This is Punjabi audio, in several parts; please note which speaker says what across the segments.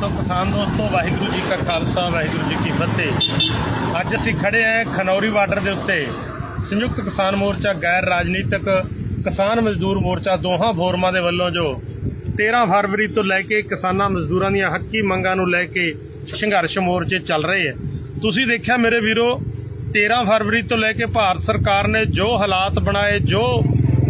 Speaker 1: ਸੋ ਕਿਸਾਨ ਦੋਸਤੋ, ਵਾਹਿਗੁਰੂ ਜੀ ਕਾ ਖਾਲਸਾ, ਵਾਹਿਗੁਰੂ ਜੀ ਕੀ ਫਤਿਹ। ਅੱਜ ਅਸੀਂ ਖੜੇ ਹਾਂ ਖਨੌਰੀ ਬਾਰਡਰ ਦੇ ਉੱਤੇ। ਸੰਯੁਕਤ ਕਿਸਾਨ ਮੋਰਚਾ, ਗੈਰ ਰਾਜਨੀਤਿਕ ਕਿਸਾਨ ਮਜ਼ਦੂਰ ਮੋਰਚਾ, ਦੋਹਾਂ ਫੋਰਮਾਂ ਦੇ ਵੱਲੋਂ ਜੋ 13 ਫਰਵਰੀ ਤੋਂ ਲੈ ਕੇ ਕਿਸਾਨਾਂ ਮਜ਼ਦੂਰਾਂ ਦੀਆਂ ਹੱਕੀ ਮੰਗਾਂ ਨੂੰ ਲੈ ਕੇ ਸੰਘਰਸ਼ ਮੋਰਚੇ ਚੱਲ ਰਹੇ ਹੈ। ਤੁਸੀਂ ਦੇਖਿਆ ਮੇਰੇ ਵੀਰੋ 13 ਫਰਵਰੀ ਤੋਂ ਲੈ ਕੇ ਭਾਰਤ ਸਰਕਾਰ ਨੇ ਜੋ ਹਾਲਾਤ ਬਣਾਏ, ਜੋ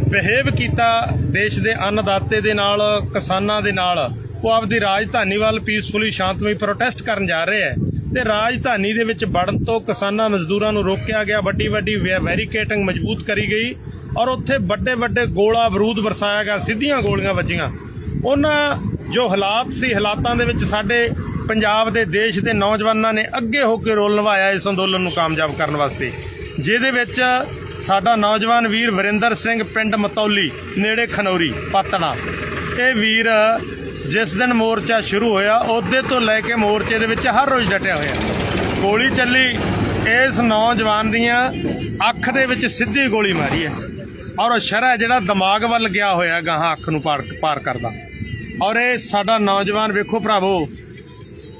Speaker 1: ਬਿਹੇਵ ਕੀਤਾ ਦੇਸ਼ ਦੇ ਅੰਨਦਾਤੇ ਦੇ ਨਾਲ, ਕਿਸਾਨਾਂ ਦੇ ਨਾਲ ਉਹ ਆਪਦੀ ਰਾਜਧਾਨੀ ਵੱਲ ਪੀਸਫੁਲੀ ਸ਼ਾਂਤਮਈ ਪ੍ਰੋਟੈਸਟ ਕਰਨ ਜਾ ਰਹੇ ਹੈ। ਤੇ ਰਾਜਧਾਨੀ ਦੇ ਵਿੱਚ ਵੜਨ ਤੋਂ ਕਿਸਾਨਾਂ ਮਜ਼ਦੂਰਾਂ ਨੂੰ ਰੋਕਿਆ ਗਿਆ। ਵੱਡੀ ਵੱਡੀ ਵੈਰੀਕੇਟਿੰਗ ਮਜ਼ਬੂਤ ਕਰੀ ਗਈ ਔਰ ਉੱਥੇ ਵੱਡੇ ਵੱਡੇ ਗੋਲਾ ਬਰੂਦ ਵਰਸਾਇਆ ਗਿਆ, ਸਿੱਧੀਆਂ ਗੋਲੀਆਂ ਵੱਜੀਆਂ। ਉਹਨਾਂ ਜੋ ਹਾਲਾਤ ਸੀ, ਹਾਲਾਤਾਂ ਦੇ ਵਿੱਚ ਸਾਡੇ ਪੰਜਾਬ ਦੇ ਦੇਸ਼ ਦੇ ਨੌਜਵਾਨਾਂ ਨੇ ਅੱਗੇ ਹੋ ਕੇ ਰੋਲ ਨਿਭਾਇਆ ਇਸ ਅੰਦੋਲਨ ਨੂੰ ਕਾਮਯਾਬ ਕਰਨ ਵਾਸਤੇ। ਜਿਹਦੇ ਵਿੱਚ ਸਾਡਾ ਨੌਜਵਾਨ ਵੀਰ ਵਰਿੰਦਰ ਸਿੰਘ, ਪਿੰਡ ਮਤੌਲੀ, ਨੇੜੇ ਖਨੌਰੀ ਪਾਤੜਾ ਇਹ ਵੀਰ ਜਿਸ ਦਿਨ ਮੋਰਚਾ ਸ਼ੁਰੂ ਹੋਇਆ, ਉਹਦੇ ਤੋਂ ਲੈ ਕੇ ਮੋਰਚੇ ਦੇ ਵਿੱਚ ਹਰ ਰੋਜ਼ ਡਟਿਆ ਹੋਇਆ। ਗੋਲੀ ਚੱਲੀ, ਇਸ ਨੌਜਵਾਨ ਦੀਆਂ ਅੱਖ ਦੇ ਵਿੱਚ ਸਿੱਧੀ ਗੋਲੀ ਮਾਰੀ ਹੈ। ਔਰ ਉਹ ਸ਼ਰਾ ਜਿਹੜਾ ਦਿਮਾਗ ਵੱਲ ਗਿਆ ਹੋਇਆ ਗਾਹਾਂ ਅੱਖ ਨੂੰ ਪਾਰ ਪਾਰ ਕਰਦਾ। ਔਰ ਇਹ ਸਾਡਾ ਨੌਜਵਾਨ ਵੇਖੋ ਭਰਾਵੋ,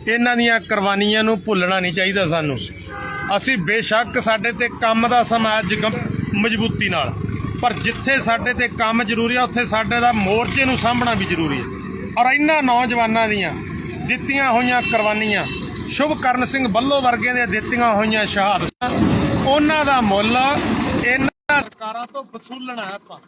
Speaker 1: ਇਹਨਾਂ ਦੀਆਂ ਕੁਰਬਾਨੀਆਂ ਨੂੰ ਭੁੱਲਣਾ ਨਹੀਂ ਚਾਹੀਦਾ ਸਾਨੂੰ। ਅਸੀਂ ਬੇਸ਼ੱਕ ਸਾਡੇ ਤੇ ਕੰਮ ਦਾ ਸਮਾਜ ਮਜ਼ਬੂਤੀ ਨਾਲ, ਪਰ ਜਿੱਥੇ ਸਾਡੇ ਤੇ ਕੰਮ ਜ਼ਰੂਰੀ ਆ, ਉੱਥੇ ਸਾਡੇ ਦਾ ਮੋਰਚੇ ਨੂੰ ਸਾਂਭਣਾ ਵੀ ਜ਼ਰੂਰੀ ਹੈ। ਔਰ ਇਹਨਾਂ ਨੌਜਵਾਨਾਂ ਦੀਆਂ ਦਿੱਤੀਆਂ ਹੋਈਆਂ ਕੁਰਬਾਨੀਆਂ ਸ਼ੁਭਕਰਨ ਸਿੰਘ ਬੱਲੋ ਵਰਗਿਆਂ ਦੀਆਂ ਦਿੱਤੀਆਂ ਹੋਈਆਂ ਸ਼ਹਾਦਤਾਂ। ਉਹਨਾਂ ਦਾ ਮੁੱਲ ਇਹਨਾਂ ਸਰਕਾਰਾਂ ਤੋਂ ਵਸੂਲਣਾ ਹੈ ਆਪਾਂ।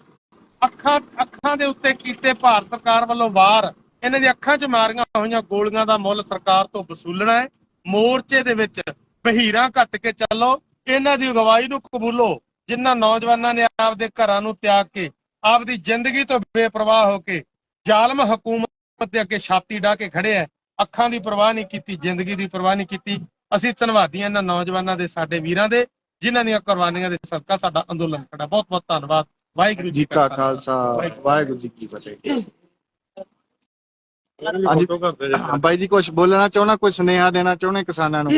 Speaker 1: ਅੱਖਾਂ ਅੱਖਾਂ ਦੇ ਉੱਤੇ ਕੀਤੇ ਭਾਰਤ ਸਰਕਾਰ ਵੱਲੋਂ ਵਾਰ ਇਹਨਾਂ ਦੀ ਅੱਖਾਂ 'ਚ ਮਾਰੀਆਂ ਹੋਈਆਂ ਗੋਲੀਆਂ ਦਾ ਮੁੱਲ ਸਰਕਾਰ ਤੋਂ ਵਸੂਲਣਾ ਹੈ। ਮੋਰਚੇ ਦੇ ਵਿੱਚ ਬਹੀਰਾਂ ਘੱਟ ਕੇ ਚੱਲੋ। ਇਹਨਾਂ ਦੀ ਅਗਵਾਈ ਨੂੰ ਕਬੂਲੋ। ਜਿਨ੍ਹਾਂ ਨੌਜਵਾਨਾਂ ਨੇ ਆਪਦੇ ਘਰਾਂ ਨੂੰ ਤਿਆਗ ਕੇ ਆਪਦੀ ਜ਼ਿੰਦਗੀ ਤੋਂ ਬੇਪਰਵਾਹ ਹੋ ਕੇ ਜ਼ਾਲਮ ਹਕੂਮਤ ਦੇ ਅੱਗੇ ਛਾਤੀ ਢਾ ਕੇ ਖੜੇ ਹੈ ਅੱਖਾਂ ਦੀ ਪਰਵਾਹ ਨਹੀਂ ਕੀਤੀ ਜ਼ਿੰਦਗੀ ਦੀ ਪਰਵਾਹ ਨਹੀਂ ਕੀਤੀ। ਅਸੀਂ ਧੰਨਵਾਦੀ ਹਾਂ ਇਹਨਾਂ ਨੌਜਵਾਨਾਂ ਦੇ ਸਾਡੇ ਵੀਰਾਂ ਦੇ ਜਿਨ੍ਹਾਂ ਦੀਆਂ ਕੁਰਬਾਨੀਆਂ ਦੇ ਸਦਕਾ ਸਾਡਾ ਅੰਦੋਲਨ ਖੜਾ। ਬਹੁਤ ਬਹੁਤ ਧੰਨਵਾਦ। ਵਾਹਿਗੁਰੂ
Speaker 2: ਜੀ ਕਾ ਖਾਲਸਾ। ਵਾਹਿਗੁਰੂ। ਜੀ ਕੀ ਫਤਿਹ। ਹਾਂਜੀ। ਹਾਂ, ਬਾਈ ਜੀ ਕੁਝ ਬੋਲਣਾ ਚਾਹੁੰਦਾ ਕੋਈ ਸੁਨੇਹਾ ਦੇਣਾ ਚਾਹੁੰਦੇ ਕਿਸਾਨਾਂ ਨੂੰ?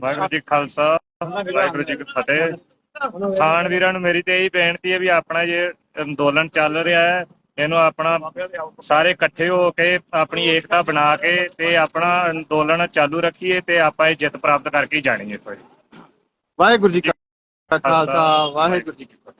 Speaker 3: ਵਾਹਿਗੁਰੂ ਜੀ ਖਾਲਸਾ ਵਾਹਿਗੁਰੂ ਜੀ ਕੀ ਫਤਿਹ। ਕਿਸਾਨ ਵੀਰਾਂ ਨੂੰ ਮੇਰੀ ਤੇ ਇਹੀ ਬੇਨਤੀ ਹੈ ਵੀ ਆਪਣਾ ਜੇ ਅੰਦੋਲਨ ਚੱਲ ਰਿਹਾ ਹੈ। ਇਹਨੂੰ ਆਪਣਾ ਸਾਰੇ ਇਕੱਠੇ ਹੋ ਕੇ ਆਪਣੀ ਏਕਤਾ ਬਣਾ ਕੇ ਤੇ ਆਪਣਾ ਅੰਦੋਲਨ ਚਾਲੂ ਰੱਖੀਏ ਤੇ ਆਪਾਂ ਇਹ ਜਿੱਤ ਪ੍ਰਾਪਤ ਕਰਕੇ ਜਾਣੀ ਹੈ ਕੋਈ
Speaker 2: ਵਾਹਿਗੁਰੂ ਜੀ ਕਾ ਖਾਲਸਾ ਵਾਹਿਗੁਰੂ ਜੀ ਕੀ ਫਤਿਹ।